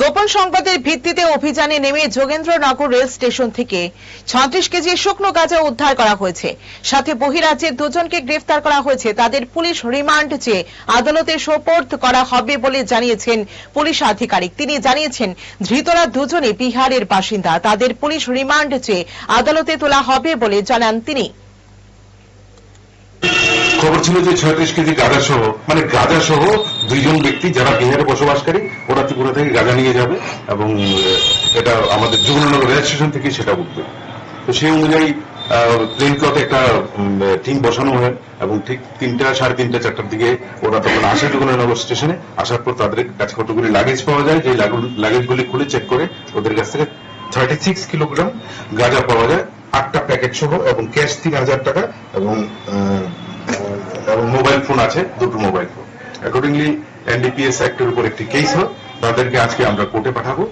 গোপন সংবাদের ভিত্তিতে অভিযানে নেমে যোগেন্দ্রনগর রেল স্টেশন থেকে ছত্রিশ কেজি শুকনো গাঁজা উদ্ধার করা হয়েছে। সাথে বহিরাজ্যের দুজনকে গ্রেফতার করা হয়েছে। তাদের পুলিশ রিমান্ড চেয়ে আদালতে সোপর্দ করা হবে বলে জানিয়েছেন পুলিশ আধিকারিক। তিনি জানিয়েছেন, ধৃতরা দুজনে বিহারের বাসিন্দা। তাদের পুলিশ রিমান্ড চেয়ে আদালতে তোলা হবে বলে জানান তিনি। খবর ছিল যে ছয়ত্রিশ কেজি গাঁজা সহ মানে গাঁজা সহ দুইজন ব্যক্তি যারা বিহারে বসবাসকারী, ওরা ত্রিপুরা থেকে গাঁজা নিয়ে যাবে এবং এটা আমাদের যমুনানগর রেল স্টেশন থেকে সেটা উঠবে। তো সেই অনুযায়ী প্লেন ক্লথে একটা টিম বসানো হয় এবং ঠিক তিনটা, সাড়ে তিনটা, চারটার দিকে ওরা তখন আসে যমুনানগর স্টেশনে, আসার পর তাদের কাছে কতগুলি লাগেজ পাওয়া যায় যে লাগেজগুলি খুলে চেক করে ওদের কাছ থেকে থার্টি সিক্স কিলোগ্রাম গাঁজা পাওয়া যায়, আটটা প্যাকেট সহ এবং ক্যাশ তিন হাজার টাকা এবং এবং মোবাইল ফোন আছে, দুটো মোবাইল ফোন। অ্যাকর্ডিংলি এনডিপিএস অ্যাক্টের উপর একটি কেস হয়। তাদেরকে আজকে আমরা কোর্টে পাঠাবো।